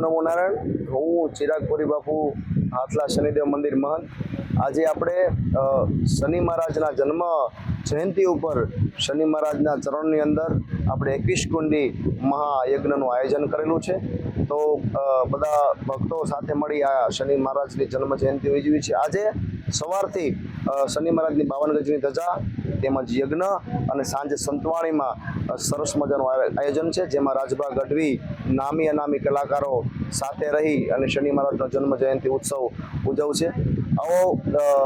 નમો નારાયણ. હું ચિરાગપુરી બાપુ હાથલા શનિદેવ મંદિર મહંત. આજે આપણે શનિ મહારાજના જન્મ જયંતિ ઉપર, શનિ મહારાજના ચરણની અંદર આપણે એકવીસ કુંડી મહાયજ્ઞનું આયોજન કરેલું છે. તો બધા ભક્તો સાથે મળી આ શનિ મહારાજની જન્મ જયંતિ ઉજવી છે. આજે સવારથી શનિ મહારાજની બાવન ગજની ધજા તેમજ યજ્ઞ અને સાંજે સંતવાણીમાં સરસ મજાનું આયો- આયોજન છે, જેમાં રાજભા ગઢવી, નામી અનામી કલાકારો સાથે રહી અને શનિ મહારાજનો જન્મ જયંતિ ઉત્સવ ઉજવશે. આવો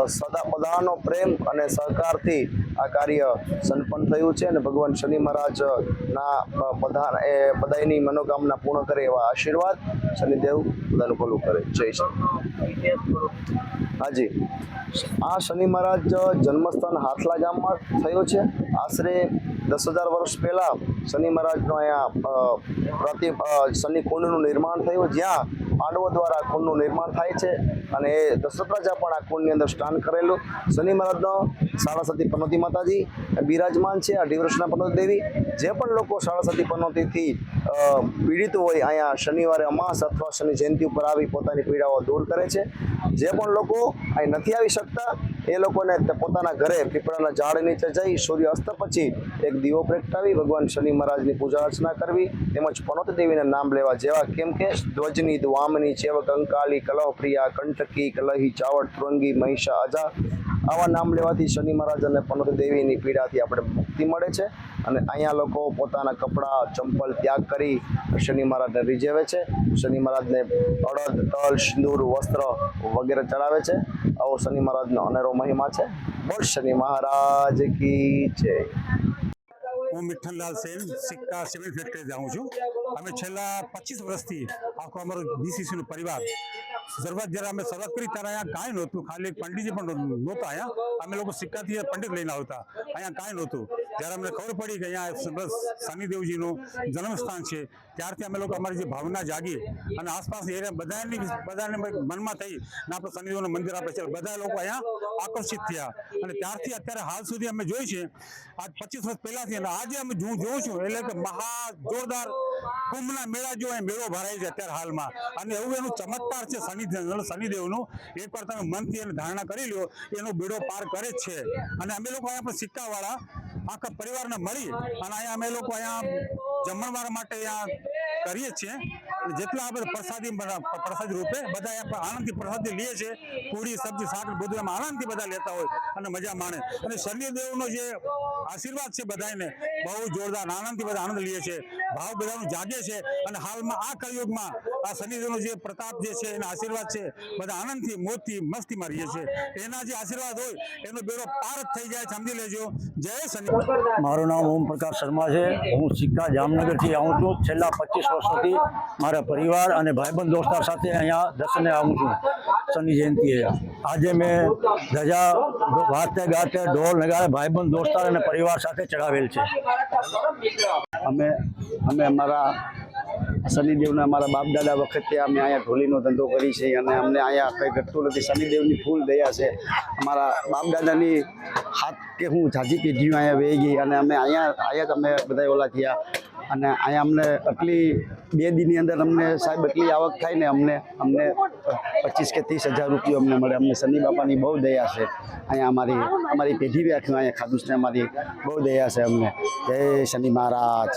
સદા, બધાનો પ્રેમ અને સહકારથી આ કાર્ય સંપન્ન થયું છે અને ભગવાન શનિ મહારાજના બધા એ બધાની મનોકામના પૂર્ણ કરે એવા આશીર્વાદ શનિદેવ બધાનું ભલું કરે. જય શ્રી હાજી. આ શનિ મહારાજ જન્મસ્થાન હાથલા ગામમાં થયો છે. આશરે દસ હજાર વર્ષ પહેલાં શનિ મહારાજનો અહીંયા પ્રતિ શનિ કુંડનું નિર્માણ થયું. જ્યાં પાંડવો દ્વારા કુંડનું નિર્માણ થાય છે અને એ દશરથ રાજા પણ આ કુંડની અંદર સ્નાન કરેલું. શનિ મહારાજનો સાડાસતી પનોતી માતાજી, બિરાજમાન છે આ ડિવૃષ્ણા પનોતી દેવી. જે પણ લોકો સાડાસતી પનોતીથી પીડિત હોય અહીંયા શનિવારે અમાસ અથવા શનિ જયંતિ ઉપર આવી પોતાની પીડાઓ દૂર કરે છે. જે પણ લોકો અહીં નથી આવી શકતા, એ લોકોને પોતાના ઘરે પીપળાના ઝાડ નીચે જઈ સૂર્ય અસ્ત પછી એક દીવો પ્રગટાવી, ભગવાન શનિ મહારાજની પૂજા અર્ચના કરવી, તેમજ પનોત દેવીના નામ લેવા જેવા કેમ કે ધ્વજની દ્વામની ચેવક અંકાલી, કલહપ્રિયા, કંટકી, કલહી, ચાવડ તૃંગી મહિષા અજા આવા નામ લેવાથી શનિ મહારાજ અને પનોત દેવીની પીડાથી આપણે મુક્તિ મળે છે અને અહીંયા લોકો પોતાના કપડાં, ચંપલ ત્યાગ કરી શનિ મહારાજને રીઝવે છે. શનિ મહારાજને અડદ, તલ, સિંદૂર, વસ્ત્ર વગેરે ચડાવે છે. આવો શનિ મહારાજનો અનેરો મહિમા છે. બોલ શનિ મહારાજ કી છે હું મિઠ્ઠનલાલ સેન, સિક્કા સિમેન્ટ ફેક્ટરી જાઉં છું. અમે છેલ્લા પચીસ વર્ષથી આખો અમારો બીસીસીનો પરિવાર શરૂઆત જ્યારે અમે શરૂઆત કરી ત્યારે અહીંયા કાંઈ નહોતું. ખાલી એક પંડિતજી પણ નહોતા અહીંયા. અમે લોકો સિક્કાથી પંડિત લઈને આવતા. અહીંયા કાંઈ નહોતું. જ્યારે અમને ખબર પડી કે અહીંયા શનિદેવજીનું જન્મસ્થાન છે, ત્યારથી અમે લોકો અમારી જે ભાવના જાગી અને આસપાસ એરિયા બધાની, બધાને મનમાં થઈ ને આપણે શનિદેવનું મંદિર આપણે છે. બધા લોકો અહીંયા આકર્ષિત થયા. અને ત્યારથી અત્યારે હાલ સુધી અમે જોઈ છે. આજ પચીસ વર્ષ પહેલાથી અને આજે અમે હું જોઉં છું એટલે કે મહા જોરદાર કુંભના મેળા જો મેળો ભરાય છે અત્યારે હાલમાં. અને એવું એનું ચમત્કાર છે શનિ શનિદેવનું. એકવાર તમે મનથી એને ધારણા કરી લો એનો બેડો પાર કરે છે. અને અમે લોકો અહીંયા પણ સિક્કાવાળા આખા પરિવારને મળી અને અહીંયા અમે લોકો અહીંયા જમણવાર માટે અહીંયા કરીએ છીએ. જેટલા આપણે પ્રસાદી પ્રસાદી રૂપે બધા આનંદથી પ્રસાદી લઈએ છીએ. પૂરી સબ્જી, શાક બધું એમ આનંદથી બધા લેતા હોય અને મજા માણે. અને શનિદેવનો જે આશીર્વાદ છે બધાને બહુ જોરદાર આનંદથી બધા આનંદ લઈએ છે ભાવ બધાનું જાગે છે. અને હાલમાં આ કળિયુગમાં આ શનિદેવનો જે પ્રતાપ જે છે, એના આશીર્વાદ છે, બધા આનંદથી, મોજથી, મસ્તીમાં રહીએ છીએ. એના જે આશીર્વાદ હોય, એનો બેરો પાર થઈ જાય સમજી લેજો. જય શનિ મારું નામ ઓમ પ્રકાશ શર્મા છે. હું સિક્કા જામનગરથી આવું છું. છેલ્લા પચીસ વર્ષોથી મારા પરિવાર અને ભાઈબંધ દોસ્તાર સાથે અહીંયા દર્શને આવું છું. શનિ જયંતિએ આજે મેં ધજા, વાતે ગાતે ઢોલ નગાડે ભાઈબંધ દોસ્તાર અને પરિવાર સાથે ચડાવેલ છે. અમે અમે અમારા શનિદેવને અમારા બાપ દાદા વખતે અમે અહીંયા ઢોલીનો ધંધો કરી છે અને અમને અહીંયા કંઈ ઘટતું નથી. શનિદેવની ફૂલ દયા છે. અમારા બાપ દાદાની હાથ કે હું ઝાઝી પેઢીઓ અહીંયા વહી ગઈ અને અમે અહીંયા અહીંયા જ અમે બધા ઓલા થયા. અને અહીંયા અમને આટલી બે દિનની અંદર અમને સાહેબ એટલી આવક થાય ને અમને અમને પચીસ કે ત્રીસ હજાર રૂપિયા અમને મળે. અમને શનિ બાપાની બહુ દયા છે. અહીંયા અમારી અમારી પેઢી વ્યાખ્યું અહીંયા ખાધું છે. અમારી બહુ દયા છે અમને. જય શનિ મહારાજ.